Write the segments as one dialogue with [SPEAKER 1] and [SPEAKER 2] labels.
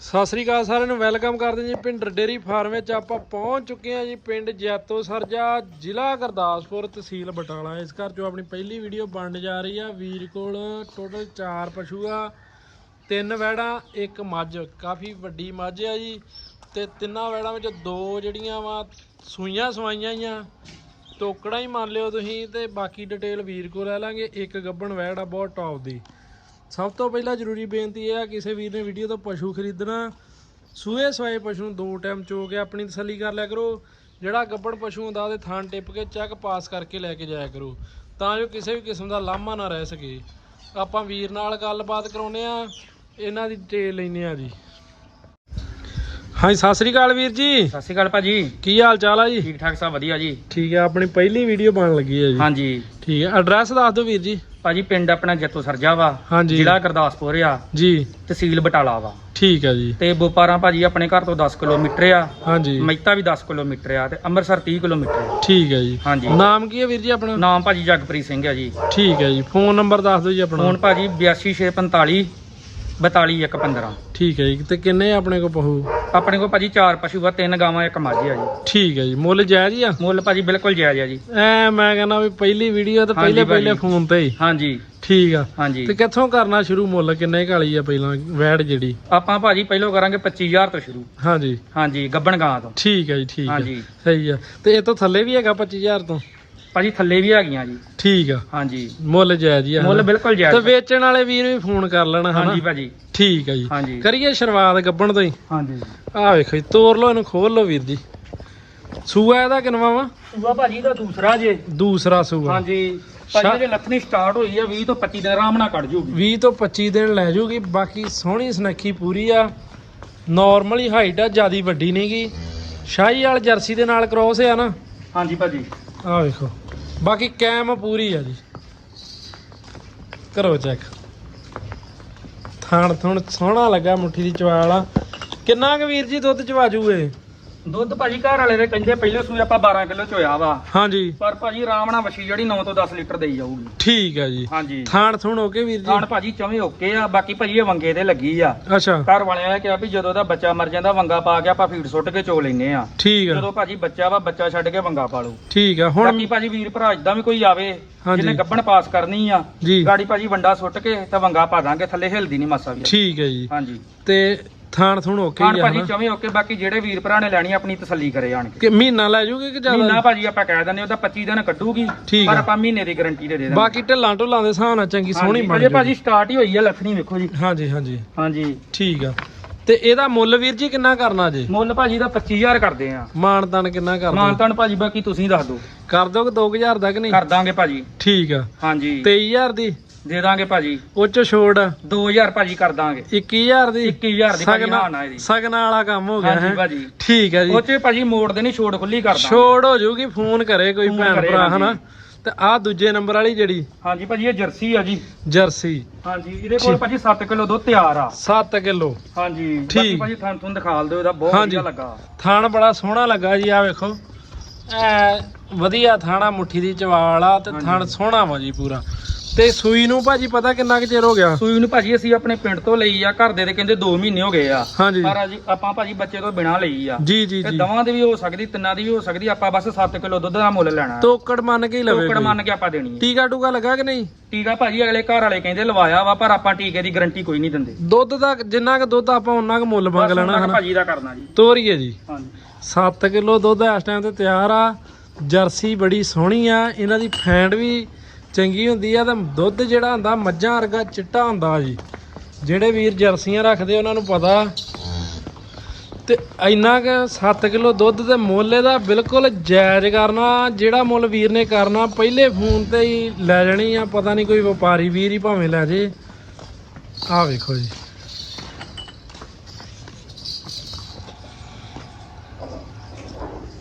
[SPEAKER 1] ਸਤਿ ਸ੍ਰੀ ਅਕਾਲ ਸਾਰਿਆਂ ਨੂੰ, ਵੈਲਕਮ ਕਰਦੇ ਜੀ ਪਿੰਡ ਡੇਰੀ ਫਾਰਮ ਵਿੱਚ। ਆਪਾਂ ਪਹੁੰਚ ਚੁੱਕੇ ਹਾਂ ਜੀ ਪਿੰਡ ਜੈਤੋ ਸਰਜਾ, ਜ਼ਿਲ੍ਹਾ ਗੁਰਦਾਸਪੁਰ ਤਹਿਸੀਲ ਬਟਾਲਾ। ਇਸ ਘਰ ਚੋਂ ਆਪਣੀ ਪਹਿਲੀ ਵੀਡੀਓ ਬਣਨ ਜਾ ਰਹੀ ਆ। ਵੀਰ ਕੋਲ ਟੋਟਲ 4 ਪਸ਼ੂ ਆ, ਤਿੰਨ ਵੈੜਾਂ, ਇੱਕ ਮੱਝ। ਕਾਫੀ ਵੱਡੀ ਮੱਝ ਆ ਜੀ ਤੇ ਤਿੰਨਾਂ ਵੈੜਾਂ ਵਿੱਚ ਦੋ ਜਿਹੜੀਆਂ ਵਾ ਸੂਈਆਂ ਸਵਾਈਆਂ ਹੀ ਆ। ਟੋਕੜਾ ਹੀ ਮੰਨ ਲਿਓ ਤੁਸੀਂ ਤੇ ਬਾਕੀ ਡਿਟੇਲ ਵੀਰ ਕੋਲ ਲੈ ਲਾਂਗੇ। ਇੱਕ ਗੱਬਣ ਵੈੜ ਆ, ਬਹੁਤ ਟੌਪ ਦੀ। ਸਭ ਤੋਂ ਪਹਿਲਾਂ ਜ਼ਰੂਰੀ ਬੇਨਤੀ ਇਹ ਆ ਕਿਸੇ ਵੀਰ ਨੇ ਵੀਡੀਓ ਤੋਂ ਪਸ਼ੂ ਖਰੀਦਣਾ ਸੂਏ ਸਵਾਏ ਪਸ਼ੂ ਨੂੰ ਦੋ ਟਾਈਮ ਚੋ ਕੇ ਆਪਣੀ ਤਸੱਲੀ ਕਰ ਲਿਆ ਕਰੋ। ਜਿਹੜਾ ਗੱਬਣ ਪਸ਼ੂ ਹੁੰਦਾ ਉਹਦੇ ਥਾਂ ਟਿੱਪ ਕੇ ਚੈੱਕ ਪਾਸ ਕਰਕੇ ਲੈ ਕੇ ਜਾਇਆ ਕਰੋ। ਤਾਂ ਜੋ ਕਿਸੇ ਵੀ ਕਿਸਮ ਦਾ ਲਾਮਾ ਨਾ ਰਹਿ ਸਕੇ। ਆਪਾਂ ਵੀਰ ਨਾਲ ਗੱਲਬਾਤ ਕਰਾਉਨੇ ਆ ਇਹਨਾਂ ਦੀ ਡਿਟੇਲ ਲੈਨੇ ਆ ਜੀ। ਹਾਂਜੀ ਸਤਿ ਸ੍ਰੀ ਅਕਾਲ ਵੀਰ ਜੀ।
[SPEAKER 2] ਸਤਿ ਸ਼੍ਰੀ ਅਕਾਲ ਭਾਜੀ।
[SPEAKER 1] ਕੀ ਹਾਲ ਚਾਲ ਆ ਜੀ?
[SPEAKER 2] ਠੀਕ ਠਾਕ ਸਭ ਵਧੀਆ ਜੀ।
[SPEAKER 1] ਠੀਕ ਹੈ ਆਪਣੀ ਪਹਿਲੀ ਵੀਡੀਓ ਬਣ ਲੱਗੀ ਹੈ ਜੀ।
[SPEAKER 2] ਹਾਂਜੀ।
[SPEAKER 1] ਠੀਕ ਹੈ ਐਡਰੈਸ ਦੱਸ ਦਿਓ ਵੀਰ ਜੀ।
[SPEAKER 2] ਭਾਜੀ ਪਿੰਡ ਆਪਣਾ ਜੱਤੋ ਸਰਜਾ ਵਾ
[SPEAKER 1] ਹਾਂਜੀ।
[SPEAKER 2] ਜ਼ਿਲ੍ਹਾ ਗੁਰਦਾਸਪੁਰ ਆ।
[SPEAKER 1] ਜੀ।
[SPEAKER 2] ਤਹਿਸੀਲ ਬਟਾਲਾ ਵਾ।
[SPEAKER 1] ਠੀਕ ਹੈ ਜੀ।
[SPEAKER 2] ਤੇ ਬੋਪਾਰਾ ਭਾਜੀ ਆਪਣੇ ਘਰ ਤੋਂ 10 ਕਿਲੋਮੀਟਰ ਆ।
[SPEAKER 1] ਹਾਂਜੀ।
[SPEAKER 2] ਮਹਿਤਾ ਵੀ 10 ਕਿਲੋਮੀਟਰ ਆ ਤੇ ਅੰਮ੍ਰਿਤਸਰ 30 ਕਿਲੋਮੀਟਰ ਆ।
[SPEAKER 1] ਠੀਕ ਹੈ ਜੀ।
[SPEAKER 2] ਹਾਂਜੀ।
[SPEAKER 1] ਨਾਮ ਕੀ ਹੈ ਵੀਰ ਜੀ ਆਪਣਾ?
[SPEAKER 2] ਨਾਮ ਭਾਜੀ ਜਗਪ੍ਰੀਤ ਸਿੰਘ ਆ ਜੀ।
[SPEAKER 1] ਠੀਕ ਹੈ ਜੀ। ਫੋਨ ਨੰਬਰ ਦੱਸ ਦਿਓ ਜੀ ਆਪਣਾ।
[SPEAKER 2] ਫੋਨ ਭਾਜੀ 82645 42115
[SPEAKER 1] ਠੀਕ ਹੈ ਜੀ ਤੇ ਕਿੰਨੇ ਆਪਣੇ ਕੋਲ ਪਹੂ
[SPEAKER 2] ਆਪਣੇ ਕੋਲ ਭਾਜੀ ਚਾਰ ਪਸ਼ੂ ਆ ਤਿੰਨ ਗਾਵਾਂ ਇੱਕ ਮੱਝ ਆ ਜੀ।
[SPEAKER 1] ਠੀਕ ਹੈ ਜੀ ਮੁੱਲ ਜਾਇਜ਼ ਆ?
[SPEAKER 2] ਮੁੱਲ ਭਾਜੀ ਬਿਲਕੁਲ ਜਾਇਜ਼ ਆ ਜੀ।
[SPEAKER 1] ਐ ਮੈਂ ਕਹਿੰਦਾ ਵੀ ਪਹਿਲੀ ਵੀਡੀਓ ਤੇ ਪਹਿਲੇ ਪਹਿਲੇ। ਫੋਨ ਤੇ ਹੀ।
[SPEAKER 2] ਹਾਂਜੀ।
[SPEAKER 1] ਠੀਕ ਆ।
[SPEAKER 2] ਹਾਂਜੀ।
[SPEAKER 1] ਤੇ ਕਿੱਥੋਂ ਕਰਨਾ ਸ਼ੁਰੂ ਮੁੱਲ? ਕਿੰਨੇ ਕਾਲੀ ਆ ਪਹਿਲਾਂ? ਵੈੜ ਜਿਹੜੀ?
[SPEAKER 2] ਆਪਾਂ ਭਾਜੀ ਪਹਿਲੋਂ ਕਰਾਂਗੇ 25000 ਤੋਂ ਸ਼ੁਰੂ।
[SPEAKER 1] ਹਾਂਜੀ।
[SPEAKER 2] ਹਾਂਜੀ ਗੱਬਣ ਗਾਂ ਤੋਂ।
[SPEAKER 1] ਠੀਕ ਹੈ ਜੀ ਠੀਕ ਹੈ। ਸਹੀ ਆ। ਤੇ ਇਹ ਤੋਂ ਥੱਲੇ ਵੀ ਹੈਗਾ 25000 ਤੋਂ?
[SPEAKER 2] ਭਾਜੀ ਥੱਲੇ ਵੀ ਹੈਗੀਆਂ ਜੀ।
[SPEAKER 1] ਠੀਕ ਆ।
[SPEAKER 2] ਹਾਂਜੀ।
[SPEAKER 1] ਮੁੱਲ ਜਾਇਜ਼ ਹੀ ਆ
[SPEAKER 2] ਮੁੱਲ
[SPEAKER 1] ਹਨਾ?
[SPEAKER 2] ਬਿਲਕੁਲ
[SPEAKER 1] ਤੇ
[SPEAKER 2] ਜਾਇਜ਼
[SPEAKER 1] ਵੇਚਣ ਵਾਲੇ ਵੀਰ ਵੀ ਫੋਨ ਕਰ ਲੈਣਾ ਹਨਾ।
[SPEAKER 2] ਹਾਂਜੀ ਭਾਜੀ।
[SPEAKER 1] ਠੀਕ ਆ ਜੀ।
[SPEAKER 2] ਹਾਂਜੀ।
[SPEAKER 1] ਕਰੀਏ ਸ਼ੁਰੂਆਤ ਗੱਬਣ ਤੋਂ ਹੀ।
[SPEAKER 2] ਹਾਂਜੀ।
[SPEAKER 1] ਆਹ ਵੇਖੋ ਜੀ ਤੋਰ ਲਓ ਇਹਨੂੰ ਖੋਲ ਲਓ ਵੀਰ ਜੀ। ਸੂਆ ਇਹਦਾ ਕਿਨਵਾ ਵਾ?
[SPEAKER 2] ਸੂਆ ਭਾਜੀ ਦਾ ਦੂਸਰਾ ਜੇ।
[SPEAKER 1] ਦੂਸਰਾ ਸੂਆ।
[SPEAKER 2] ਹਾਂਜੀ।
[SPEAKER 1] ਸ਼ਾ-
[SPEAKER 2] ਭਾਜੀ ਜੇ ਲੱਥਣੀ ਸਟਾਰਟ ਹੋਈ ਆ 20 ਤੋਂ 25 ਦਿਨ ਆਰਾਮ ਨਾਲ ਕੱਢ ਜੂਗੀ।
[SPEAKER 1] 20 ਤੋਂ 25 ਦਿਨ ਲੈ ਜੂਗੀ ਬਾਕੀ ਸੋਹਣੀ ਸੁਨੱਖੀ ਪੂਰੀ ਆ। ਨਾਰਮਲ ਹੀ ਹਾਈਟ ਆ ਜਿਆਦੀ ਵੱਡੀ ਨਹੀਂਗੀ ਸ਼ਾਹੀ ਵਾਲ ਜਰਸੀ ਦੇ ਨਾਲ ਕ੍ਰੋਸ ਆ ਨਾ।
[SPEAKER 2] ਹਾਂਜੀ ਭਾਜੀ।
[SPEAKER 1] ਆਹ ਵੇਖੋ। ਬਾਕੀ ਕੈਮ ਪੂਰੀ ਆ ਜੀ। ਕਰੋ ਚੈੱਕ ਥਾਣ ਥੁਣ ਸੋਹਣਾ ਲੱਗਾ ਮੁੱਠੀ ਦੀ ਚਵਾਲ ਆ ਕਿੰਨਾ ਕੁ ਵੀਰ ਜੀ ਦੁੱਧ ਚਵਾ ਜੂਏ
[SPEAKER 2] ਦੁੱਧ ਭਾਜੀ ਘਰ ਵਾਲੇ ਦੇ ਕਹਿੰਦੇ ਪਹਿਲੇ ਸੂਏ ਆਪਾਂ 12 ਕਿਲੋ ਚੋਇਆ ਵਾ।
[SPEAKER 1] ਹਾਂਜੀ।
[SPEAKER 2] ਪਰ ਭਾਜੀ ਆਰਾਮ ਨਾਲ ਵਛੀ ਜਿਹੜੀ 9 ਤੋਂ 10 ਲੀਟਰ ਦੇਈ ਜਾਊਗੀ।
[SPEAKER 1] ਠੀਕ ਆ ਜੀ।
[SPEAKER 2] ਹਾਂਜੀ।
[SPEAKER 1] ਥਾਣ ਥੁਣ ਹੋ ਕੇ ਵੀਰ ਜੀ?
[SPEAKER 2] ਭਾਜੀ ਚਵੇਂ ਓਕੇ ਆ ਬਾਕੀ ਭਾਜੀ ਇਹ ਵੰਗੇ ਤੇ ਲੱਗੀ ਆ।
[SPEAKER 1] ਅੱਛਾ।
[SPEAKER 2] ਘਰ ਵਾਲਿਆਂ ਨੇ ਕਿਹਾ ਵੀ ਜਦੋਂ ਦਾ ਬੱਚਾ ਮਰ ਜਾਂਦਾ ਵੰਗਾ ਪਾ ਕੇ ਆਪਾਂ ਫੀਡ ਸੁੱਟ ਕੇ ਚੋ ਲੈਨੇ ਆ।
[SPEAKER 1] ਠੀਕ ਆ।
[SPEAKER 2] ਜਦੋਂ ਭਾਜੀ ਬੱਚਾ ਵਾ ਬੱਚਾ ਛੱਡ ਕੇ ਵੰਗਾ ਪਾ ਲਓ।
[SPEAKER 1] ਠੀਕ ਆ ਹੁਣ
[SPEAKER 2] ਬਾਕੀ ਭਾਜੀ ਵੀਰ ਭਰਾ ਇਦਾਂ ਵੀ ਕੋਈ ਆਵੇ। ਜਿਹਨੇ ਗੱਬਣ ਪਾਸ ਕਰਨੀ ਆ ਗਾੜੀ ਭਾਜੀ ਵੰਡਾ ਸੁੱਟ ਕੇ ਤੇ ਵੰਗਾ ਪਾ ਦਾਂਗੇ ਥੱਲੇ ਹਿਲਦੀ ਨਹੀਂ ਮਾਸਾ ਵੀ।
[SPEAKER 1] ਠੀਕ ਹੈ ਜੀ।
[SPEAKER 2] ਹਾਂਜੀ।
[SPEAKER 1] ਤੇ ਥਾਣ ਥੁਣ ਹੋ ਕੇ
[SPEAKER 2] ਖਾਣ
[SPEAKER 1] ਹੀ ਆ
[SPEAKER 2] ਭਾਜੀ
[SPEAKER 1] ਹਨਾ?
[SPEAKER 2] ਚਵੇਂ ਓਕੇ ਬਾਕੀ ਜਿਹੜੇ ਵੀਰ ਭਰਾ ਨੇ ਲੈਣੀ ਆਪਣੀ ਤਸੱਲੀ ਕਰੇ ਆਣ ਕੇ।
[SPEAKER 1] ਕਿ ਮਹੀਨਾ ਲੈ ਜੂਗੇ ਕਿ
[SPEAKER 2] ਮਹੀਨਾ
[SPEAKER 1] ਜ਼ਿਆਦਾ
[SPEAKER 2] ਭਾਜੀ ਆਪਾਂ ਕਹਿ ਦਿੰਦੇ ਉਹਦਾ 25 ਦਿਨ ਕੱਢੂਗੀ
[SPEAKER 1] ਠੀਕ
[SPEAKER 2] ਪਰ
[SPEAKER 1] ਆ।
[SPEAKER 2] ਆਪਾਂ ਮਹੀਨੇ ਦੀ ਗਾਰੰਟੀ ਦੇ ਦੇ ਦਾਂਗੇ
[SPEAKER 1] ਬਾਕੀ ਢਿੱਲਾਂ ਢੁੱਲਾਂ ਦੇ ਹਿਸਾਬ ਨਾਲ ਚੰਗੀ ਸੋਹਣੀ ਬਣ
[SPEAKER 2] ਅਜੇ
[SPEAKER 1] ਜੂਗੀ।
[SPEAKER 2] ਭਾਜੀ ਸਟਾਰਟ ਹੀ ਹੋਈ ਆ ਲੱਥਣੀ ਵੇਖੋ ਜੀ।
[SPEAKER 1] ਹਾਂਜੀ ਹਾਂਜੀ।
[SPEAKER 2] ਹਾਂਜੀ।
[SPEAKER 1] ਠੀਕ ਆ। ਤੇ ਇਹਦਾ ਮੁੱਲ ਵੀਰ ਜੀ ਕਿੰਨਾ ਕਰਨਾ ਜੇ?
[SPEAKER 2] ਮੁੱਲ ਭਾਜੀ ਦਾ 25000 ਕਰਦੇ ਆ।
[SPEAKER 1] ਮਾਨਤਾਨ ਕਿੰਨਾ ਕਰ ਦੋ
[SPEAKER 2] ਮਾਨਤਾਨ ਭਾਜੀ ਬਾਕੀ ਤੁਸੀਂ ਦੱਸ ਦਿਓ।
[SPEAKER 1] ਕਰ ਦੋਗੇ 2000 ਦਾ ਕਿ ਨਹੀਂ?
[SPEAKER 2] ਕਰ ਦਾਂਗੇ ਭਾਜੀ।
[SPEAKER 1] ਠੀਕ ਆ।
[SPEAKER 2] ਹਾਂਜੀ।
[SPEAKER 1] 23000 ਦੀ?
[SPEAKER 2] ਦੇ ਦਾਂਗੇ ਭਾਜੀ।
[SPEAKER 1] ਉਹ ਚ ਛੋੜ
[SPEAKER 2] 2000 ਭਾਜੀ ਕਰ ਦਾਂਗੇ।
[SPEAKER 1] 21000 ਦੀ?
[SPEAKER 2] 21000 ਦੀ ਭਾਜੀ
[SPEAKER 1] ਸਗਨਾ
[SPEAKER 2] ਹਾਂ ਨਾ ਇਹਦੀ।
[SPEAKER 1] ਸਗਨਾ ਵਾਲਾ ਕੰਮ ਹੋ ਗਿਆ
[SPEAKER 2] ਹਾਂਜੀ
[SPEAKER 1] ਹੈ?
[SPEAKER 2] ਭਾਜੀ।
[SPEAKER 1] ਠੀਕ ਹੈ ਜੀ।
[SPEAKER 2] ਉਹ ਚ ਭਾਜੀ ਮੋੜ ਦੇ ਨਹੀਂ ਛੋੜ ਖੁੱਲੀ ਕਰ ਦਾਂਗੇ।
[SPEAKER 1] ਛੋੜ ਹੋ ਜੂਗੀ ਫੋਨ ਕਰੇ ਕੋਈ ਭੈਣ ਭਰਾ। ਹਨਾ? ਤੇ ਆਹ ਦੂਜੇ ਨੰਬਰ ਵਾਲੀ ਜਿਹੜੀ?
[SPEAKER 2] ਹਾਂਜੀ ਭਾਜੀ ਇਹ ਜਰਸੀ ਆ ਜੀ।
[SPEAKER 1] ਜਰਸੀ।
[SPEAKER 2] ਹਾਂਜੀ ਇਹਦੇ ਕੋਲ ਭਾਜੀ 7 ਕਿਲੋ ਦੁੱਧ ਤਿਆਰ ਆ।
[SPEAKER 1] 7 ਕਿਲੋ।
[SPEAKER 2] ਹਾਂਜੀ। ਬਾਕੀ ਭਾਜੀ ਤੁਹਾਨੂੰ ਤੁਹਾਨੂੰ ਦਿਖਾ ਦਿਓ ਇਹਦਾ ਬਹੁਤ। ਵਧੀਆ ਲੱਗਾ।
[SPEAKER 1] ਥਾਣ ਬੜਾ ਸੋਹਣਾ ਲੱਗਾ ਜੀ ਆ ਵੇਖੋ। ਐ ਵਧੀਆ ਥਾਣਾ ਮੁੱਠੀ ਦੀ ਚਵਾਲ ਆ ਤੇ। ਥਾਣ ਸੋਹਣਾ ਵਾ ਜੀ ਪੂਰਾ। ਤੇ ਸੂਈ ਨੂੰ ਭਾਜੀ ਪਤਾ ਕਿੰਨਾ ਕੁ ਚਿਰ ਹੋ ਗਿਆ?
[SPEAKER 2] ਸੂਈ ਨੂੰ ਭਾਜੀ ਅਸੀਂ ਆਪਣੇ ਪਿੰਡ ਤੋਂ ਲਈ ਆ ਘਰ ਦੇ ਦੇ ਕਹਿੰਦੇ 2 ਮਹੀਨੇ ਹੋ ਗਏ ਆ।
[SPEAKER 1] ਹਾਂਜੀ।
[SPEAKER 2] ਪਰ ਅਜੀ ਆਪਾਂ ਭਾਜੀ ਬੱਚੇ ਤੋਂ ਬਿਨਾ ਲਈ ਆ।
[SPEAKER 1] ਜੀ ਜੀ
[SPEAKER 2] ਤੇ
[SPEAKER 1] ਜੀ।
[SPEAKER 2] ਦਵਾਂ ਦੀ ਵੀ ਹੋ ਸਕਦੀ ਤਿੰਨਾਂ ਦੀ ਵੀ ਹੋ ਸਕਦੀ ਆਪਾਂ ਬਸ 7 ਕਿਲੋ ਦੁੱਧ ਦਾ ਮੁੱਲ ਲੈਣਾ।
[SPEAKER 1] ਤੋਕੜ ਮੰਨ ਕੇ ਹੀ ਲਵੇ
[SPEAKER 2] ਟੋਕੜ। ਮੰਨ ਕੇ ਆਪਾਂ ਦੇਣੀ ਹੈ
[SPEAKER 1] ਟੀਕਾ ਟੂਕਾ ਲੱਗਾ ਕਿ ਨਹੀਂ?
[SPEAKER 2] ਟੀਕਾ ਭਾਜੀ ਅਗਲੇ ਘਰ ਵਾਲੇ ਕਹਿੰਦੇ ਲਵਾਇਆ ਵਾ ਪਰ ਆਪਾਂ ਟੀਕੇ ਦੀ ਗਾਰੰਟੀ ਕੋਈ ਨਹੀਂ ਦਿੰਦੇ।
[SPEAKER 1] ਦੁੱਧ ਦਾ ਜਿੰਨਾ ਕੁ ਦੁੱਧ ਆਪਾਂ ਉਹਨਾਂ ਕੁ ਮੁੱਲ ਮੰਗ
[SPEAKER 2] ਬਸ
[SPEAKER 1] ਲੈਣਾ
[SPEAKER 2] ਉਹਨਾਂ
[SPEAKER 1] ਹਨਾ?
[SPEAKER 2] ਭਾਜੀ ਦਾ ਕਰਨਾ ਜੀ।
[SPEAKER 1] ਤੋਰੀਏ ਜੀ।
[SPEAKER 2] ਹਾਂਜੀ।
[SPEAKER 1] 7 ਕਿਲੋ ਦੁੱਧ ਇਸ ਟਾਈਮ ਤੇ ਤਿਆਰ ਆ। ਜਰਸੀ ਬੜੀ ਸੋਹਣੀ ਆ ਇਹਨਾਂ ਦੀ ਫੈਂਟ ਵੀ ਚੰਗੀ ਹੁੰਦੀ ਆ ਤਾਂ ਦੁੱਧ ਜਿਹੜਾ ਹੁੰਦਾ, ਮੱਝਾਂ ਵਰਗਾ ਚਿੱਟਾ ਹੁੰਦਾ ਜੀ। ਜਿਹੜੇ ਵੀਰ ਜਰਸੀਆਂ ਰੱਖਦੇ, ਉਹਨਾਂ ਨੂੰ ਪਤਾ। ਤੇ ਇੰਨਾ ਕਿ 7 ਕਿਲੋ ਦੁੱਧ ਤੇ ਮੁੱਲ ਇਹਦਾ ਬਿਲਕੁਲ ਜਾਇਜ਼ ਕਰਨਾ, ਜਿਹੜਾ ਮੁੱਲ ਵੀਰ ਨੇ ਕਰਨਾ, ਪਹਿਲੇ ਫੋਨ ਤੇ ਹੀ ਲੈ ਜਾਣੀ ਆ, ਪਤਾ ਨਹੀਂ ਕੋਈ ਵਪਾਰੀ ਵੀਰ ਹੀ ਭਾਵੇਂ ਲੈ ਜੇ। ਆਹ ਵੇਖੋ ਜੀ।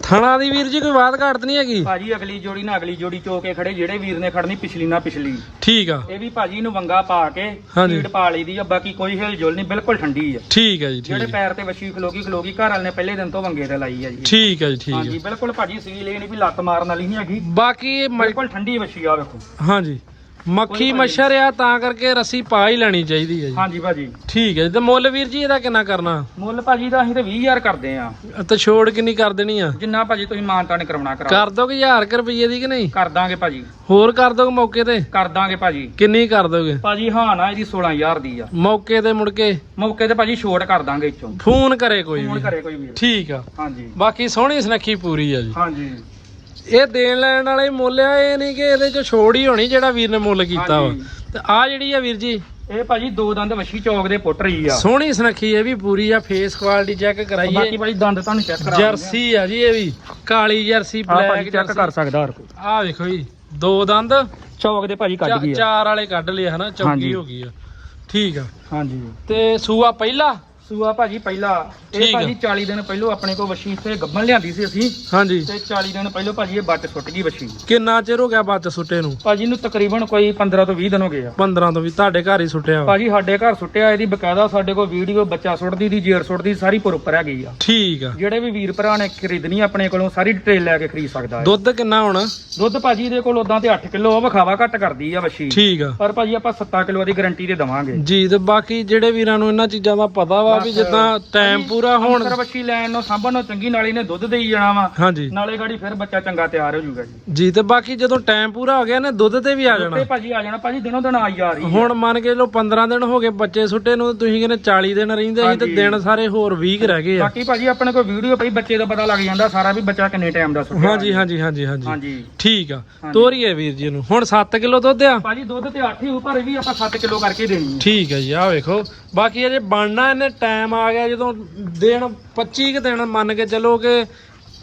[SPEAKER 1] ਥਣਾ ਦੀ ਵੀਰ ਜੀ ਕੋਈ ਬਾਤ ਘਾਟ ਨਹੀਂ ਹੈਗੀ?
[SPEAKER 2] ਭਾਜੀ ਅਗਲੀ ਜੋੜੀ ਨਾਲ ਅਗਲੀ ਜੋੜੀ ਚੋ ਕੇ ਖੜੇ ਜਿਹੜੇ ਵੀਰ ਨੇ ਖੜਨੀ ਪਿਛਲੀ ਨਾ ਪਿਛਲੀ।
[SPEAKER 1] ਠੀਕ ਆ।
[SPEAKER 2] ਇਹ ਵੀ ਭਾਜੀ ਨੂੰ ਵੰਗਾ ਪਾ ਕੇ
[SPEAKER 1] ਹਾਂਜੀ।
[SPEAKER 2] ਪਾ ਲਈ ਦੀ ਆ ਬਾਕੀ ਕੋਈ ਹਿਲ ਜੁਲ ਨਹੀਂ ਬਿਲਕੁਲ ਠੰਡੀ ਆ।
[SPEAKER 1] ਠੀਕ ਹੈ ਜੀ
[SPEAKER 2] ਜਿਹੜੇ
[SPEAKER 1] ਠੀਕ
[SPEAKER 2] ਪੈਰ ਤੇ ਵਸ਼ੀ ਖਲੋਗੀ ਖਲੋਗੀ ਘਰ ਵਾਲੇ ਨੇ ਪਹਿਲੇ ਦਿਨ ਤੋਂ ਵੰਗੇ ਤੇ ਲਾਈ ਆ ਜੀ।
[SPEAKER 1] ਠੀਕ ਹੈ ਜੀ ਠੀਕ
[SPEAKER 2] ਹਾਂਜੀ
[SPEAKER 1] ਹੈ
[SPEAKER 2] ਬਿਲਕੁਲ ਭਾਜੀ ਸੀ ਲੈਣੀ ਵੀ ਲੱਤ ਮਾਰਨ ਵਾਲੀ ਨਹੀਂ ਹੈਗੀ।
[SPEAKER 1] ਬਾਕੀ ਇਹ
[SPEAKER 2] ਬਿਲਕੁਲ ਠੰਡੀ ਵਸ਼ੀ ਆ ਵੇਖੋ।
[SPEAKER 1] ਹਾਂਜੀ। ਮੱਖੀ ਮੱਛਰ ਆ ਤਾਂ ਕਰਕੇ ਰੱਸੀ ਪਾ ਹੀ ਲੈਣੀ ਚਾਹੀਦੀ ਹੈ ਜੀ।
[SPEAKER 2] ਹਾਂਜੀ ਭਾਜੀ।
[SPEAKER 1] ਠੀਕ ਹੈ ਜੀ ਤੇ ਮੁੱਲ ਵੀਰ ਜੀ ਇਹਦਾ ਕਿੰਨਾ ਕਰਨਾ?
[SPEAKER 2] ਮੁੱਲ ਭਾਜੀ ਦਾ ਅਸੀਂ ਤੇ 20000 ਕਰਦੇ ਆ।
[SPEAKER 1] ਤੇ ਛੋੜ ਕਿੰਨੀ ਕਰ ਦੇਣੀ ਆ?
[SPEAKER 2] ਜਿੰਨਾ ਭਾਜੀ ਤੁਸੀਂ ਮਾਨਤਾ ਨੇ ਕਰਾਉਣਾ ਕਰਾ
[SPEAKER 1] ਕਰ ਦੋਗੇ 1000 ਕੁ ਰੁਪਏ ਦੀ ਕਿ ਨਹੀਂ?
[SPEAKER 2] ਕਰ ਦਾਂਗੇ ਭਾਜੀ।
[SPEAKER 1] ਹੋਰ ਕਰ ਦੋਗੇ ਮੌਕੇ ਤੇ?
[SPEAKER 2] ਕਰ ਦਾਂਗੇ ਭਾਜੀ।
[SPEAKER 1] ਕਿੰਨੀ ਕਰ ਦੋਗੇ?
[SPEAKER 2] ਭਾਜੀ ਹਾਂ ਨਾ ਇਹਦੀ 16000 ਦੀ ਆ।
[SPEAKER 1] ਮੌਕੇ ਤੇ ਮੁੜ ਕੇ?
[SPEAKER 2] ਮੌਕੇ ਤੇ ਭਾਜੀ ਛੋਟ ਕਰ ਦਾਂਗੇ ਇੱਚੋਂ
[SPEAKER 1] ਫੋਨ ਕਰੇ ਕੋਈ
[SPEAKER 2] ਫੋਨ
[SPEAKER 1] ਵੀ
[SPEAKER 2] ਕਰੇ ਕੋਈ ਵੀਰ।
[SPEAKER 1] ਠੀਕ ਆ।
[SPEAKER 2] ਹਾਂਜੀ।
[SPEAKER 1] ਬਾਕੀ ਸੋਹਣੀ ਸੁਨੱਖੀ ਪੂਰੀ ਆ ਜੀ।
[SPEAKER 2] ਹਾਂਜੀ।
[SPEAKER 1] ਇਹ ਦੇਣ ਲੈਣ ਵਾਲਾ ਹੀ ਮੁੱਲ ਆ ਇਹ ਨਹੀਂ ਕਿ ਇਹਦੇ ਚ ਛੋੜ ਹੀ ਹੋਣੀ ਜਿਹੜਾ ਵੀਰ ਨੇ ਮੁੱਲ ਕੀਤਾ ਵਾ।
[SPEAKER 2] ਹਾਂਜੀ।
[SPEAKER 1] ਤੇ ਆ ਜਿਹੜੀ ਆ ਵੀਰ ਜੀ
[SPEAKER 2] ਇਹ ਭਾਜੀ ਦੋ ਦੰਦ ਵਸ਼ੀ ਚੌਕ ਦੇ ਪੁੱਟ ਰਹੀ ਆ।
[SPEAKER 1] ਸੋਹਣੀ ਸੁਨੱਖੀ ਇਹ ਵੀ ਪੂਰੀ ਆ ਫੇਸ ਕੁਆਲਿਟੀ ਚੈੱਕ
[SPEAKER 2] ਬਾਕੀ
[SPEAKER 1] ਕਰਾਈਏ
[SPEAKER 2] ਭਾਜੀ ਦੰਦ ਤੁਹਾਨੂੰ ਚੈੱਕ ਕਰਾ
[SPEAKER 1] ਜਰਸੀ ਆ ਜੀ ਇਹ ਵੀ ਕਾਲੀ ਜਰਸੀ
[SPEAKER 2] ਆ ਭਾਜੀ
[SPEAKER 1] ਬਲੈਕ
[SPEAKER 2] ਚੈੱਕ ਕਰ ਸਕਦਾ ਹਰ ਕੋਈ।
[SPEAKER 1] ਆ ਵੇਖੋ ਜੀ ਦੋ ਦੰਦ।
[SPEAKER 2] ਚੌਕ ਦੇ ਭਾਜੀ ਕੱਢ
[SPEAKER 1] ਚਾ-
[SPEAKER 2] ਗਈ ਆ।
[SPEAKER 1] ਚਾਰ ਵਾਲੇ ਕੱਢ ਲਏ ਹਨਾ ਚੌਕੀ
[SPEAKER 2] ਹਾਂਜੀ।
[SPEAKER 1] ਹੋ ਗਈ ਆ। ਠੀਕ ਆ।
[SPEAKER 2] ਹਾਂਜੀ।
[SPEAKER 1] ਤੇ ਸੂਆ ਪਹਿਲਾ?
[SPEAKER 2] ਸੂਆ ਭਾਜੀ ਪਹਿਲਾ
[SPEAKER 1] ਠੀਕ
[SPEAKER 2] ਇਹ
[SPEAKER 1] ਆ।
[SPEAKER 2] ਭਾਜੀ 40 ਦਿਨ ਪਹਿਲੋਂ ਆਪਣੇ ਕੋਲ ਵਸ਼ੀ ਇੱਥੇ ਗੱਬਣ ਲਿਆਂਦੀ ਸੀ ਅਸੀਂ।
[SPEAKER 1] ਹਾਂਜੀ।
[SPEAKER 2] ਤੇ 40 ਦਿਨ ਪਹਿਲੋਂ ਭਾਜੀ ਇਹ ਬੱਟ ਸੁੱਟ ਗਈ ਵਸ਼ੀ
[SPEAKER 1] ਕਿੰਨਾ ਚਿਰ ਹੋ ਗਿਆ ਬੱਚ ਸੁੱਟੇ ਨੂੰ?
[SPEAKER 2] ਭਾਜੀ ਨੂੰ ਤਕਰੀਬਨ ਕੋਈ 15 ਤੋਂ 20 ਦਿਨ ਹੋ ਗਏ ਆ।
[SPEAKER 1] 15 ਤੋਂ ਵੀ ਤੁਹਾਡੇ ਘਰ ਹੀ ਸੁੱਟਿਆ ਵਾ।
[SPEAKER 2] ਭਾਜੀ ਸਾਡੇ ਘਰ ਸੁੱਟਿਆ ਇਹਦੀ ਬਕਾਇਦਾ ਸਾਡੇ ਕੋਲ ਵੀਡੀਓ ਬੱਚਾ ਸੁੱਟਦੀ ਦੀ ਜੇਰ ਸੁੱਟਦੀ ਸਾਰੀ ਪ੍ਰੋਪਰ ਹੈਗੀ ਆ।
[SPEAKER 1] ਠੀਕ ਆ।
[SPEAKER 2] ਜਿਹੜੇ ਵੀ ਵੀਰ ਭਰਾ ਨੇ ਖਰੀਦਣੀ ਆਪਣੇ ਕੋਲੋਂ ਸਾਰੀ ਡਿਟੇਲ ਲੈ ਕੇ ਖਰੀਦ ਸਕਦਾ ਹੈ
[SPEAKER 1] ਦੁੱਧ ਕਿੰਨਾ ਹੋਣਾ?
[SPEAKER 2] ਦੁੱਧ ਭਾਜੀ ਇਹਦੇ ਕੋਲ ਉਦਾਂ ਤੇ 8 ਕਿਲੋ ਵਿਖਾਵਾ ਘੱਟ ਕਰਦੀ ਆ ਵਸ਼ੀ
[SPEAKER 1] ਠੀਕ ਆ।
[SPEAKER 2] ਪਰ ਭਾਜੀ ਆਪਾਂ 7 ਕਿਲੋ ਦੀ ਗਾਰੰਟੀ ਦੇ ਦਵਾਂਗੇ।
[SPEAKER 1] ਜੀ ਤੇ ਬਾਕੀ ਜਿਹੜੇ ਵੀਰਾਂ ਨੂੰ ਇਹਨਾਂ ਚੀਜ਼ਾਂ ਦਾ ਪਤਾ ਵਾ ਵੀ
[SPEAKER 2] ਬਸ।
[SPEAKER 1] ਜਿੱਦਾਂ ਟਾਈਮ ਪੂਰਾ ਹੋਣ
[SPEAKER 2] ਅੰਤਰ ਵੱਛੀ ਲੈਣ ਨੂੰ ਸਾਂਭਣ ਨੂੰ ਚੰਗੀ ਨਾਲੀ ਨੇ ਦੁੱਧ ਦੇਈ ਜਾਣਾ ਵਾ।
[SPEAKER 1] ਹਾਂਜੀ।
[SPEAKER 2] ਨਾਲੇ ਗਾੜੀ ਫਿਰ ਬੱਚਾ ਚੰਗਾ ਤਿਆਰ ਹੋ ਜਾਊਗਾ ਜੀ।
[SPEAKER 1] ਜੀ ਤੇ ਬਾਕੀ ਜਦੋਂ ਟਾਈਮ ਪੂਰਾ ਹੋ ਗਿਆ ਨੇ ਦੁੱਧ ਤੇ ਵੀ ਆ
[SPEAKER 2] ਤੇ
[SPEAKER 1] ਜਾਣਾ।
[SPEAKER 2] ਭਾਜੀ ਆ ਜਾਣਾ ਭਾਜੀ ਦਿਨੋਂ ਦਿਨ ਆਈ ਜਾ ਰਹੀ ਹੈ
[SPEAKER 1] ਹੁਣ ਮੰਨ ਕੇ ਲੋ 15 ਦਿਨ ਹੋ ਗਏ ਬੱਚੇ ਸੁੱਟੇ ਨੂੰ ਤੇ ਤੁਸੀਂ ਕਹਿੰਦੇ 40 ਦਿਨ ਰਹਿੰਦੇ ਸੀ ਤੇ। ਦਿਨ ਸਾਰੇ ਹੋਰ 20 ਕੁ ਰਹਿ ਗਏ ਆ।
[SPEAKER 2] ਬਾਕੀ ਭਾਜੀ ਆਪਣੇ ਕੋਲ ਵੀਡੀਓ ਪਈ ਬੱਚੇ ਦਾ ਪਤਾ ਲੱਗ ਜਾਂਦਾ ਸਾਰਾ ਵੀ ਬੱਚਾ ਕਿੰਨੇ ਟਾਈਮ ਦਾ ਸੁੱਟਿਆ।
[SPEAKER 1] ਹਾਂਜੀ ਹਾਂਜੀ ਹਾਂਜੀ ਹਾਂਜੀ। ਠੀਕ ਆ।
[SPEAKER 2] ਹਾਂਜੀ।
[SPEAKER 1] ਤੋਰੀਏ ਵੀਰ ਜੀ ਨੂੰ। ਹੁਣ 7 ਕਿਲੋ ਦੁੱਧ ਆ?
[SPEAKER 2] ਭਾਜੀ ਦੁੱਧ ਤੇ 8 ਹੀ ਹੋ ਪਰ ਇਹ ਵੀ ਆਪਾਂ 7 ਕਿਲੋ ਕਰਕੇ ਦੇਣੀ ਹੈ
[SPEAKER 1] ਠੀਕ ਹੈ ਜੀ ਆਹ ਵੇਖੋ। ਬਾਕੀ ਅਜੇ ਬਣਨਾ ਇਹਨੇ ਟਾਈਮ ਆ ਗਿਆ ਜਦੋਂ ਦਿਨ 25 ਕੁ ਦਿਨ ਮੰਨ ਕੇ ਚੱਲੋ ਕਿ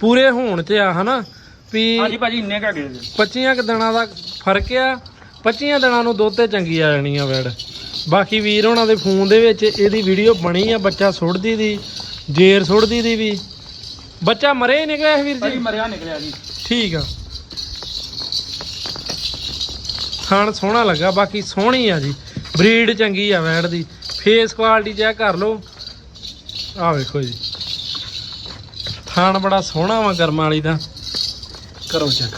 [SPEAKER 1] ਪੂਰੇ ਹੋਣ ਚ ਆ ਹਨਾ? ਵੀ
[SPEAKER 2] ਹਾਂਜੀ ਭਾਜੀ ਇੰਨੇ ਕਾ ਗਏ ਜੀ।
[SPEAKER 1] 25 ਕੁ ਦਿਨਾਂ ਦਾ ਫ਼ਰਕ ਆ 25 ਦਿਨਾਂ ਨੂੰ ਦੁੱਧ ਤੇ ਚੰਗੀ ਆ ਜਾਣੀ ਆ ਵੈੜ। ਬਾਕੀ ਵੀਰ ਹੋਣਾ ਦੇ ਫੋਨ ਦੇ ਵਿੱਚ ਇਹਦੀ ਵੀਡੀਓ ਬਣੀ ਆ ਬੱਚਾ ਸੁੱਟਦੀ ਦੀ ਜੇਰ ਸੁੱਟਦੀ ਦੀ ਵੀ। ਬੱਚਾ ਮਰੇ ਹੀ ਨਿਕਲਿਆ ਵੀਰ
[SPEAKER 2] ਭਾਜੀ
[SPEAKER 1] ਜੀ
[SPEAKER 2] ਮਰਿਆ ਨਿਕਲਿਆ ਜੀ।
[SPEAKER 1] ਠੀਕ ਆ। ਖਾਣ ਸੋਹਣਾ ਲੱਗਾ ਬਾਕੀ ਸੋਹਣੀ ਆ ਜੀ। ਬਰੀਡ ਚੰਗੀ ਆ ਵੈੜ ਦੀ। ਫੇਸ ਕੁਆਲਿਟੀ ਚੈੱਕ ਕਰ ਲਓ। ਆ ਵੇਖੋ ਜੀ। ਥਾਣ ਬੜਾ ਸੋਹਣਾ ਵਾ ਕਰਮ ਵਾਲੀ ਦਾ। ਕਰੋ ਚੈੱਕ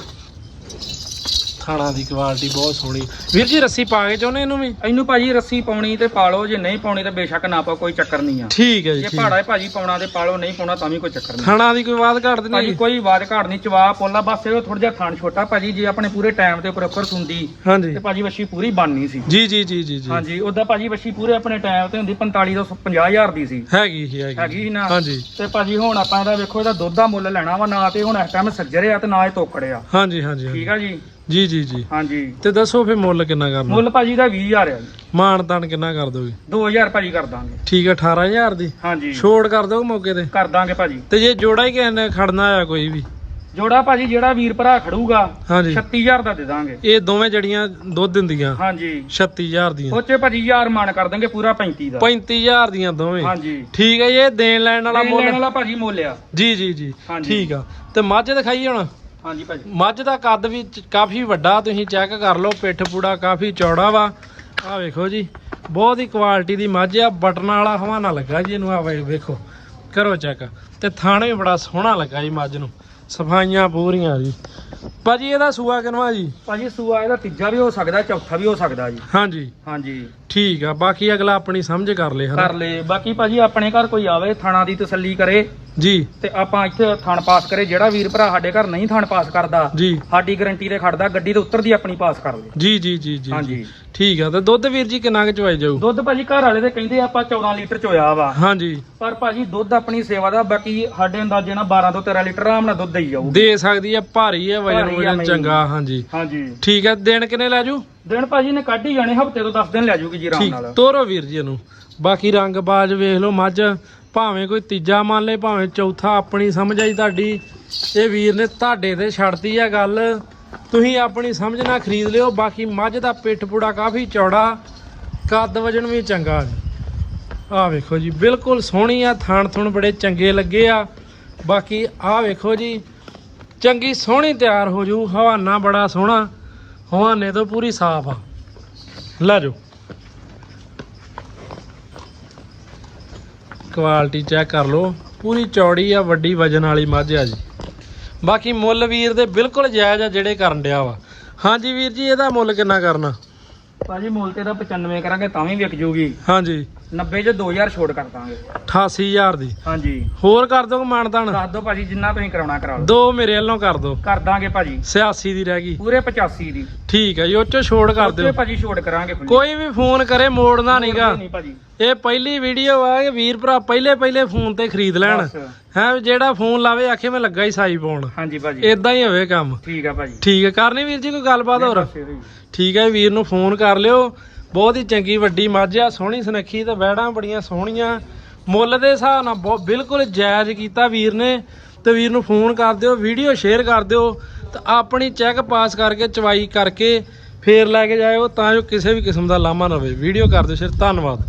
[SPEAKER 1] ਥਾਣਾ ਦੀ ਕੁਆਲਿਟੀ ਬਹੁਤ ਸੋਹਣੀ। ਵੀਰ ਜੀ ਰੱਸੀ ਪਾ ਕੇ ਚਾਹੁੰਦੇ ਇਹਨੂੰ ਵੀ?
[SPEAKER 2] ਇਹਨੂੰ ਭਾਜੀ ਰੱਸੀ ਪਾਉਣੀ ਤੇ ਪਾ ਲਓ ਜੇ ਨਹੀਂ ਪਾਉਣੀ ਤਾਂ ਬੇਸ਼ੱਕ ਨਾ ਪਾਓ ਕੋਈ ਚੱਕਰ ਨਹੀਂ ਆ।
[SPEAKER 1] ਠੀਕ ਹੈ ਜੀ
[SPEAKER 2] ਜੇ
[SPEAKER 1] ਠੀਕ।
[SPEAKER 2] ਹੈ ਭਾਜੀ ਪਾਉਣਾ ਤੇ ਪਾ ਲਓ ਨਹੀਂ ਪਾਉਣਾ ਤਾਂ ਵੀ ਕੋਈ ਚੱਕਰ ਨਹੀਂ।
[SPEAKER 1] ਥਾਣਾ ਦੀ ਕੋਈ ਬਾਤ ਘੱਟ ਤੇ
[SPEAKER 2] ਭਾਜੀ
[SPEAKER 1] ਨਹੀਂ
[SPEAKER 2] ਕੋਈ ਵਾਦ ਘਾੜ ਨਹੀਂ ਚਵਾ ਪੋਲਾ ਬਸ ਇਹ ਥੋੜਾ ਜਿਹਾ ਥਾਣ ਛੋਟਾ ਭਾਜੀ ਜੇ ਆਪਣੇ ਪੂਰੇ ਟਾਈਮ ਤੇ ਪ੍ਰੋਪਰ ਸੁੰਦੀ
[SPEAKER 1] ਹਾਂਜੀ।
[SPEAKER 2] ਤੇ ਭਾਜੀ ਵੱਛੀ ਪੂਰੀ ਬਣਨੀ ਸੀ।
[SPEAKER 1] ਜੀ ਜੀ ਜੀ ਜੀ ਜੀ।
[SPEAKER 2] ਹਾਂਜੀ ਉਹਦਾ ਭਾਜੀ ਵੱਛੀ ਪੂਰੇ ਆਪਣੇ ਟਾਈਮ ਤੇ ਹੁੰਦੀ 45 ਤੋਂ 50000 ਦੀ ਸੀ।
[SPEAKER 1] ਹੈਗੀ ਹੀ ਹੈਗੀ
[SPEAKER 2] ਹੈਗੀ ਸੀ ਨਾ?
[SPEAKER 1] ਹਾਂਜੀ।
[SPEAKER 2] ਤੇ ਭਾਜੀ ਹੁਣ ਆਪਾਂ ਇਹਦਾ ਵੇਖੋ ਇਹਦਾ ਦੁੱਧ ਦਾ ਮੁੱਲ ਲੈਣਾ ਵਾ ਨਾ ਤੇ ਹੁਣ ਇਸ ਟਾਈਮ ਸੱਜਰੇ ਆ ਤੇ ਨਾ ਇਹ ਤੋਕੜਿਆ।
[SPEAKER 1] ਹਾਂਜੀ ਹਾਂਜੀ ਹਾਂਜੀ।
[SPEAKER 2] ਠੀਕ ਆ ਜੀ?
[SPEAKER 1] ਜੀ ਜੀ ਜੀ।
[SPEAKER 2] ਹਾਂਜੀ।
[SPEAKER 1] ਤੇ ਦੱਸੋ ਫੇ ਮੁੱਲ ਕਿੰਨਾ ਕਰਨਾ?
[SPEAKER 2] ਮੁੱਲ ਭਾਜੀ ਦਾ 20000 ਆ ਜੀ।
[SPEAKER 1] ਮਾਣ ਤਾਣ ਕਿੰਨਾ ਕਰ ਦੋਗੇ?
[SPEAKER 2] 2000 ਭਾਜੀ ਕਰ ਦਾਂਗੇ।
[SPEAKER 1] ਠੀਕ ਹੈ 18000 ਦੀ?
[SPEAKER 2] ਹਾਂਜੀ।
[SPEAKER 1] ਛੋੜ ਕਰ ਦੋਗੇ ਮੌਕੇ ਤੇ?
[SPEAKER 2] ਕਰ ਦਾਂਗੇ ਭਾਜੀ।
[SPEAKER 1] ਤੇ ਜੇ ਜੋੜਾ ਹੀ ਕਿਸੇ ਨੇ ਖੜਨਾ ਆ ਕੋਈ ਵੀ?
[SPEAKER 2] ਜੋੜਾ ਭਾਜੀ ਜਿਹੜਾ ਵੀਰ ਭਰਾ ਖੜੂਗਾ
[SPEAKER 1] ਹਾਂਜੀ।
[SPEAKER 2] 36000 ਦਾ ਦੇ ਦਾਂਗੇ।
[SPEAKER 1] ਇਹ ਦੋਵੇਂ ਜੜੀਆਂ ਦੁੱਧ ਦਿੰਦੀਆਂ
[SPEAKER 2] ਹਾਂਜੀ।
[SPEAKER 1] 36000 ਦੀਆਂ।
[SPEAKER 2] ਉਹ 'ਚ ਭਾਜੀ ਯਾਰ ਮਾਨ ਕਰ ਦਾਂਗੇ ਪੂਰਾ 35 ਦਾ।
[SPEAKER 1] 35000 ਦੀਆਂ ਦੋਵੇਂ?
[SPEAKER 2] ਹਾਂਜੀ।
[SPEAKER 1] ਠੀਕ ਹੈ ਇਹ ਦੇਣ ਲੈਣ ਵਾਲਾ
[SPEAKER 2] ਲੈਣ
[SPEAKER 1] ਮੁੱਲ।
[SPEAKER 2] ਵਾਲਾ ਭਾਜੀ ਮੁੱਲ ਆ।
[SPEAKER 1] ਜੀ ਜੀ ਜੀ। ਠੀਕ ਆ। ਤੇ ਮੱਝ ਦਿਖਾਈ ਹੁਣ।
[SPEAKER 2] ਹਾਂਜੀ ਭਾਜੀ।
[SPEAKER 1] ਮੱਝ ਦਾ ਕੱਦ ਵੀ ਚ- ਕਾਫੀ ਵੱਡਾ ਤੁਸੀਂ ਚੈੱਕ ਕਰ ਲਓ ਪਿੱਠ ਪੂੜਾ ਕਾਫੀ ਚੌੜਾ ਵਾ। ਆ ਵੇਖੋ ਜੀ ਬਹੁਤ ਹੀ ਕੁਆਲਿਟੀ ਦੀ ਮੱਝ ਆ ਬਟਨ ਵਾਲਾ ਹਵਾਨਾ ਲੱਗਾ ਜੀ ਇਹਨੂੰ ਆ ਵੇ- ਵੇਖੋ ਕਰੋ ਚੈੱਕ ਤੇ ਥਾਣੇ ਬੜਾ ਸੋਹਣਾ ਲੱਗਾ ਜੀ ਮੱਝ ਨੂੰ ਸਫਾਈਆਂ ਪੂਰੀਆਂ ਜੀ। ਭਾਜੀ ਇਹਦਾ ਸੂਆ ਕਿਨਵਾ ਜੀ?
[SPEAKER 2] ਭਾਜੀ ਸੂਆ ਇਹਦਾ ਤੀਜਾ ਵੀ ਹੋ ਸਕਦਾ ਚੌਥਾ ਵੀ ਹੋ ਸਕਦਾ ਜੀ।
[SPEAKER 1] ਹਾਂਜੀ।
[SPEAKER 2] ਹਾਂਜੀ।
[SPEAKER 1] ਠੀਕ ਆ ਬਾਕੀ ਅਗਲਾ ਆਪਣੀ ਸਮਝ ਕਰ ਲੇ ਹਨਾ।
[SPEAKER 2] ਕਰ ਲੈ। ਬਾਕੀ ਭਾਜੀ ਆਪਣੇ ਘਰ ਕੋਈ ਆਵੇ ਥਾਣਾ ਦੀ ਤਸੱਲੀ ਕਰੇ।
[SPEAKER 1] ਜੀ।
[SPEAKER 2] ਤੇ ਆਪਾਂ ਇੱਥੇ ਥਣ ਪਾਸ ਕਰੇ ਜਿਹੜਾ ਵੀਰ ਭਰਾ ਸਾਡੇ ਘਰ ਨਹੀਂ ਥਣ ਪਾਸ ਕਰਦਾ
[SPEAKER 1] ਜੀ।
[SPEAKER 2] ਸਾਡੀ ਗਾਰੰਟੀ ਤੇ ਖੜਦਾ ਗੱਡੀ ਤੇ ਉੱਤਰਦੀ ਆਪਣੀ ਪਾਸ ਕਰ ਦੇ।
[SPEAKER 1] ਜੀ ਜੀ ਜੀ ਜੀ
[SPEAKER 2] ਹਾਂਜੀ।
[SPEAKER 1] ਠੀਕ ਆ ਤੇ ਦੁੱਧ ਵੀਰ ਜੀ ਕਿੰਨਾ ਕੁ ਚਵਾਈ ਜਾਊ?
[SPEAKER 2] ਦੁੱਧ ਭਾਜੀ ਘਰ ਵਾਲੇ ਦੇ ਕਹਿੰਦੇ ਆਪਾਂ 14 ਲੀਟਰ ਚੋਇਆ ਵਾ।
[SPEAKER 1] ਹਾਂਜੀ।
[SPEAKER 2] ਪਰ ਭਾਜੀ ਦੁੱਧ ਆਪਣੀ ਸੇਵਾ ਦਾ ਬਾਕੀ ਸਾਡੇ ਅੰਦਾਜ਼ੇ ਨਾਲ 12 ਤੋਂ 13 ਲੀਟਰ ਆਰਾਮ ਨਾਲ ਦੁੱਧ ਦੇਈ ਜਾਊ।
[SPEAKER 1] ਦੇ ਸਕਦੀ ਆ ਭਾਰੀ ਆ ਵਜਨ ਵਜਨ। ਚੰਗਾ ਹਾਂਜੀ।
[SPEAKER 2] ਹਾਂਜੀ।
[SPEAKER 1] ਠੀਕ ਆ ਦਿਨ ਕਿੰਨੇ ਲੈ ਜੂ
[SPEAKER 2] ਦਿਨ ਭਾਜੀ ਨੇ ਕੱਢ ਹੀ ਜਾਣੇ ਹਫ਼ਤੇ ਤੋਂ 10 ਦਿਨ ਲੈ ਜਾਊਗੀ ਜੀ ਆਰਾਮ ਨਾਲ।
[SPEAKER 1] ਤੋਰੋ ਵੀਰ ਜੀ ਇਹਨੂੰ। ਬਾਕੀ ਰੰਗ ਬਾਜ ਵੇਖ ਲਓ ਮੱਝ ਭਾਵੇਂ ਕੋਈ ਤੀਜਾ ਮੰਨ ਲੇ, ਭਾਵੇਂ ਚੌਥਾ, ਆਪਣੀ ਸਮਝ ਆਈ ਤੁਹਾਡੀ। ਇਹ ਵੀਰ ਨੇ ਤੁਹਾਡੇ ਤੇ ਛੱਡਤੀ ਆ ਗੱਲ। ਤੁਸੀਂ ਆਪਣੀ ਸਮਝ ਨਾਲ ਖਰੀਦ ਲਿਓ, ਬਾਕੀ ਮੱਝ ਦਾ ਪਿੱਠ ਪੂੜਾ ਕਾਫੀ ਚੌੜਾ, ਕੱਦ ਵਜਨ ਵੀ ਚੰਗਾ। ਆ ਵੇਖੋ ਜੀ, ਬਿਲਕੁਲ ਸੋਹਣੀ ਆ, ਥਾਣ ਥੁਣ ਬੜੇ ਚੰਗੇ ਲੱਗੇ ਆ। ਬਾਕੀ ਆ ਵੇਖੋ ਜੀ, ਚੰਗੀ ਸੋਹਣੀ ਤਿਆਰ ਹੋ ਜੂ, ਹਵਾਨਾ ਬੜਾ ਸੋਹਣਾ, ਹਵਾਨੇ ਤੋਂ ਪੂਰੀ ਸਾਫ਼ ਆ। ਲੈ ਜਾਓ। ਕੁਆਲਿਟੀ ਚੈੱਕ ਕਰ ਲਓ। ਪੂਰੀ ਚੌੜੀ ਆ ਵੱਡੀ ਵਜਨ ਵਾਲੀ ਮੱਝ ਆ ਜੀ। ਬਾਕੀ ਮੁੱਲ ਵੀਰ ਦੇ ਬਿਲਕੁਲ ਜਾਇਜ਼ ਆ ਜਿਹੜੇ ਕਰਨ ਡਿਆ ਵਾ। ਹਾਂਜੀ ਵੀਰ ਜੀ ਇਹਦਾ ਮੁੱਲ ਕਿੰਨਾ ਕਰਨਾ?
[SPEAKER 2] ਭਾਜੀ ਮੁੱਲ ਤੇ ਦਾ 95 ਕਰਾਂਗੇ ਤਾਂ ਵੀ ਵਿਕ ਜੂਗੀ।
[SPEAKER 1] ਹਾਂਜੀ।
[SPEAKER 2] 90 ਚ 2000 ਛੋਟ ਕਰ ਦਾਂਗੇ।
[SPEAKER 1] 88000 ਦੀ।
[SPEAKER 2] ਹਾਂਜੀ।
[SPEAKER 1] ਹੋਰ ਕਰ ਦੋ ਮਾਨਦਾਨ
[SPEAKER 2] ਦੱਸ ਦਿਓ ਭਾਜੀ ਜਿੰਨਾ ਤੁਸੀਂ ਕਰਾਉਣਾ ਕਰਾ ਲਓ।
[SPEAKER 1] ਦੋ ਮੇਰੇ ਵੱਲੋਂ ਕਰ ਦੋ
[SPEAKER 2] ਕਰ ਦਾਂਗੇ ਭਾਜੀ।
[SPEAKER 1] 86 ਦੀ ਰਹਿ ਗਈ।
[SPEAKER 2] ਪੂਰੇ 85 ਦੀ।
[SPEAKER 1] ਠੀਕ ਹੈ ਜੀ ਉਹ ਚੋਂ ਕਰ ਦਿਓ।
[SPEAKER 2] ਭਾਜੀ ਛੋਟ ਕਰਾਂਗੇ।
[SPEAKER 1] ਕੋਈ ਵੀ ਫੋਨ ਕਰੇ ਮੋੜਨਾ ਨਹੀਂਗਾ
[SPEAKER 2] ਨਹੀਂ ਭਾਜੀ।
[SPEAKER 1] ਇਹ ਪਹਿਲੀ ਵੀਡੀਓ ਆ ਕਿ ਵੀਰ ਭਰਾ ਪਹਿਲੇ ਪਹਿਲੇ ਫੋਨ ਤੇ ਖਰੀਦ ਲੈਣ। ਹੈ ਜਿਹੜਾ ਫੋਨ ਲਾਵੇ ਆਖੇ ਮੈਂ ਲੱਗਾ ਹੀ ਸਾਈ ਪਾਉਣ।
[SPEAKER 2] ਹਾਂਜੀ ਭਾਜੀ।
[SPEAKER 1] ਇਦਾਂ ਹੀ ਹੋਵੇ ਕੰਮ।
[SPEAKER 2] ਠੀਕ ਆ ਭਾਜੀ।
[SPEAKER 1] ਠੀਕ ਹੈ ਕਰਨੀ ਵੀਰ ਜੀ ਕੋਈ ਗੱਲਬਾਤ ਹੋਰ। ਠੀਕ ਹੈ ਵੀਰ ਨੂੰ ਫੋਨ ਕਰ ਲਿਓ। ਬਹੁਤ ਹੀ ਚੰਗੀ, ਵੱਡੀ ਮੱਝ ਆ ਸੋਹਣੀ ਸੁਨੱਖੀ ਤੇ ਵੈੜਾਂ ਬੜੀਆਂ ਸੋਹਣੀਆਂ। ਮੁੱਲ ਦੇ ਹਿਸਾਬ ਨਾਲ ਬਹੁਤ ਬਿਲਕੁਲ ਜਾਇਜ਼ ਕੀਤਾ ਵੀਰ ਨੇ। ਤੇ ਵੀਰ ਨੂੰ ਫੋਨ ਕਰ ਦਿਓ, ਵੀਡੀਓ ਸ਼ੇਅਰ ਕਰ ਦਿਓ ਤੇ ਆਪਣੀ ਚੈੱਕ ਪਾਸ ਕਰਕੇ ਚਵਾਈ ਕਰਕੇ ਫੇਰ ਲੈ ਕੇ ਜਾਇਓ, ਤਾਂ ਜੋ ਕਿਸੇ ਵੀ ਕਿਸਮ ਦਾ ਲਾਮਾ ਨਾ ਹੋਵੇ। ਵੀਡੀਓ ਕਰ ਦਿਓ ਸਿਰ ਧੰਨਵਾਦ।